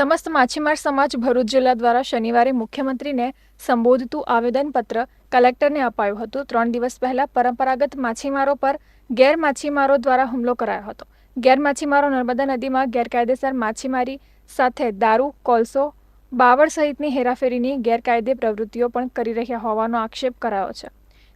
સમસ્ત માછીમાર સમાજ ભરૂચ જિલ્લા દ્વારા શનિવારે મુખ્યમંત્રીને સંબોધતું આવેદનપત્ર કલેક્ટરને અપાયું હતું. ત્રણ દિવસ પહેલા પરંપરાગત માછીમારો પર ગેરમાછીમારો દ્વારા હુમલો કરાયો હતો. ગેરમાછીમારો નર્મદા નદીમાં ગેરકાયદેસર માછીમારી સાથે દારૂ, કોલસો, બાવળ સહિતની હેરાફેરીની ગેરકાયદે પ્રવૃત્તિઓ પણ કરી રહ્યા હોવાનો આક્ષેપ કરાયો છે.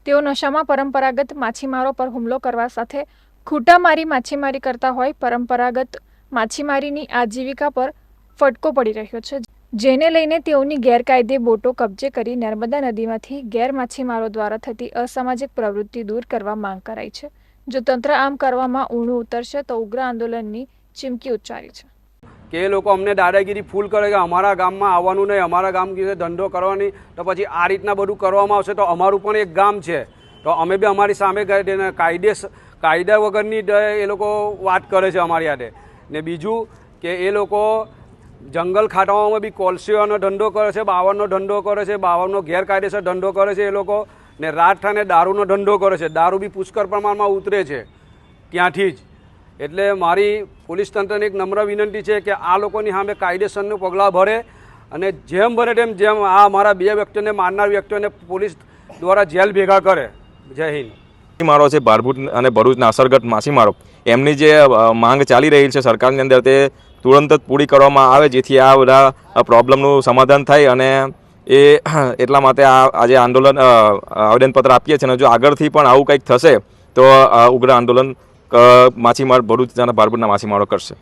તેઓ નશામાં પરંપરાગત માછીમારો પર હુમલો કરવા સાથે ખૂટામારી માછીમારી કરતા હોય, પરંપરાગત માછીમારીની આજીવિકા પર ફટકો પડી રહ્યો છે. જેને લઈને તેઓની ગેરકાયદે બોટો કબજે કરી નર્મદા નદીમાંથી ગેરમાછીમારો દ્વારા થતી અસામાજિક પ્રવૃત્તિ દૂર કરવા માંગ કરાઈ છે. જો તંત્ર આમ કરવામાં ઊણું ઉતરશે, તો ઉગ્ર આંદોલનની ચીમકી ઉચ્ચારી છે. કે એ લોકો અમને દાદાગીરી ફૂલ કરે કે અમારા ગામમાં આવવાનું નહીં, અમારા ગામ ધંધો કરવાની, તો પછી આ રીતના બધું કરવામાં આવશે તો અમારું પણ એક ગામ છે. તો અમે બી અમારી સામે કાયદે કાયદા વગરની એ લોકો વાત કરે છે અમારી હાથે ને બીજું કે એ લોકો જંગલ ખાટાઓમાં બી કોલસીઓનો ધંધો કરે છે બાવળનો ધંધો કરે છે બાવળનો ગેરકાયદેસર ધંધો કરે છે એ લોકો. ને રાત અને દારૂનો ધંધો કરે છે. દારૂ બી પુષ્કળ પ્રમાણમાં ઉતરે છે ત્યાંથી જ. એટલે મારી પોલીસ તંત્રને એક નમ્ર વિનંતી છે કે આ લોકોની સામે કાયદેસરનું પગલાં ભરે અને જેમ ભરે તેમ જેમ આ મારા બે વ્યક્તિઓને, મારનાર વ્યક્તિઓને પોલીસ દ્વારા જેલ ભેગા કરે. જય હિન્દ. માછીમારો છે ભારભૂત અને ભરૂચના અસરગ્રસ્ત માછીમારો. એમની જે માંગ ચાલી રહી છે સરકારની અંદર તે તુરંત જ પૂરી કરવામાં આવે, જેથી આ બધા પ્રોબ્લેમનું સમાધાન થાય અને એ, એટલા માટે આ, આજે આંદોલન આવેદનપત્ર આપીએ છીએ અને જો આગળથી પણ આવું કંઈક થશે, તો ઉગ્ર આંદોલન માછીમાર ભરૂચ અને ભારભૂતના માછીમારો કરશે.